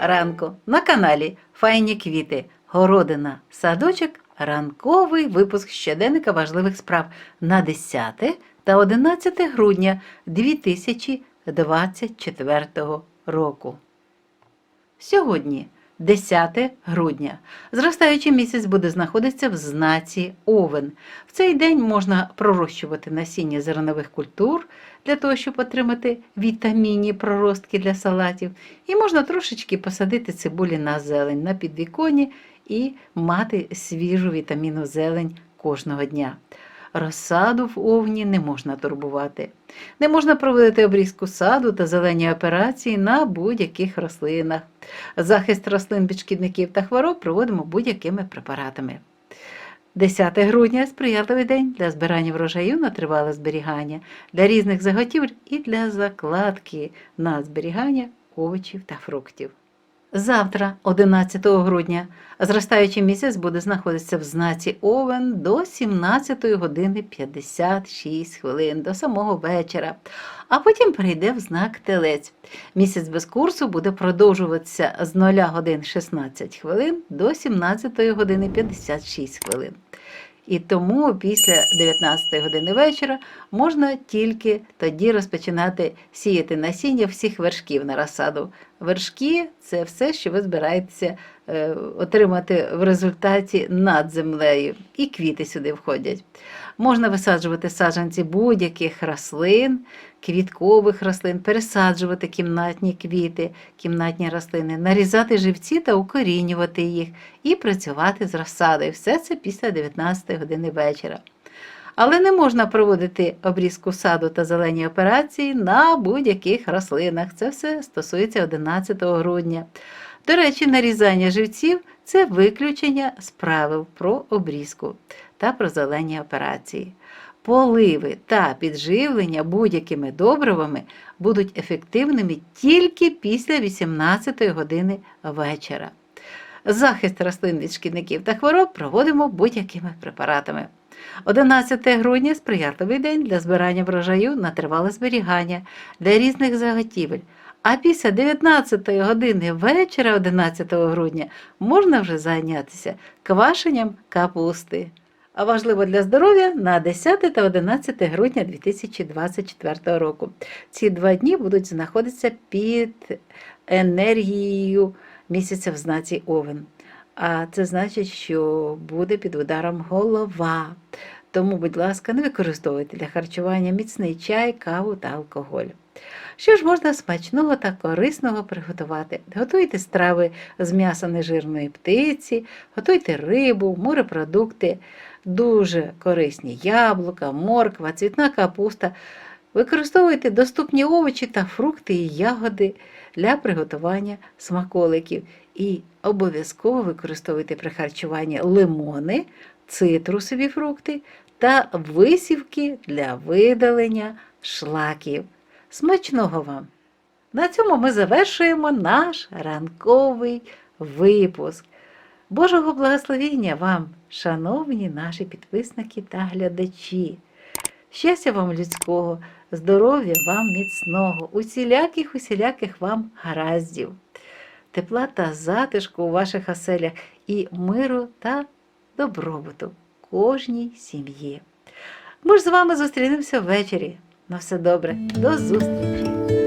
ранку. На каналі Файні квіти, городина, садочок, ранковий випуск щоденника важливих справ на 10 та 11 грудня 2024 року. Сьогодні, 10 грудня, зростаючий місяць буде знаходитися в знаці Овен. В цей день можна пророщувати насіння зернових культур для того, щоб отримати вітамінні проростки для салатів. І можна трошечки посадити цибулі на зелень на підвіконні і мати свіжу вітамінну зелень кожного дня. Розсаду в овні не можна турбувати. Не можна проводити обрізку саду та зелені операції на будь-яких рослинах. Захист рослин від шкідників та хвороб проводимо будь-якими препаратами. 10 грудня сприятливий день для збирання врожаю на тривале зберігання, для різних заготівель і для закладки на зберігання овочів та фруктів. Завтра, 11 грудня, зростаючий місяць буде знаходитися в знаці Овен до 17 години 56 хвилин до самого вечора, а потім перейде в знак Телець. Місяць без курсу буде продовжуватися з 0 годин 16 хвилин до 17 години 56 хвилин. І тому після 19 години вечора можна тільки тоді розпочинати сіяти насіння всіх вершків на розсаду. Вершки це все, що ви збираєтеся е, отримати в результаті над землею, і квіти сюди входять. Можна висаджувати саджанці будь-яких рослин, квіткових рослин, пересаджувати кімнатні квіти, кімнатні рослини, нарізати живці та укорінювати їх і працювати з розсадою. Все це після 19 години вечора. Але не можна проводити обрізку саду та зелені операції на будь-яких рослинах. Це все стосується 11 грудня. До речі, нарізання живців це виключення з правил про обрізку та про зелені операції. Поливи та підживлення будь-якими добривами будуть ефективними тільки після 18 години вечора. Захист рослин від шкідників та хвороб проводимо будь-якими препаратами. 11 грудня сприятливий день для збирання врожаю на тривале зберігання для різних заготівель. А після 19 години вечора 11 грудня можна вже зайнятися квашенням капусти. А важливо для здоров'я на 10 та 11 грудня 2024 року. Ці два дні будуть знаходитися під енергією місяця в знаці Овен. А це значить, що буде під ударом голова. Тому, будь ласка, не використовуйте для харчування міцний чай, каву та алкоголь. Що ж можна смачного та корисного приготувати? Готуйте страви з м'яса нежирної птиці, готуйте рибу, морепродукти, дуже корисні яблука, морква, цвітна капуста. Використовуйте доступні овочі та фрукти і ягоди для приготування смаколиків. І обов'язково використовуйте при харчуванні лимони, цитрусові фрукти та висівки для видалення шлаків. Смачного вам! На цьому ми завершуємо наш ранковий випуск. Божого благословення вам, шановні наші підписники та глядачі. Щастя вам людського, здоров'я вам міцного, усіляких, усіляких вам гараздів, тепла та затишку у ваших оселях і миру та добробуту кожній сім'ї. Ми ж з вами зустрінемося ввечері. На все добре, до зустрічі!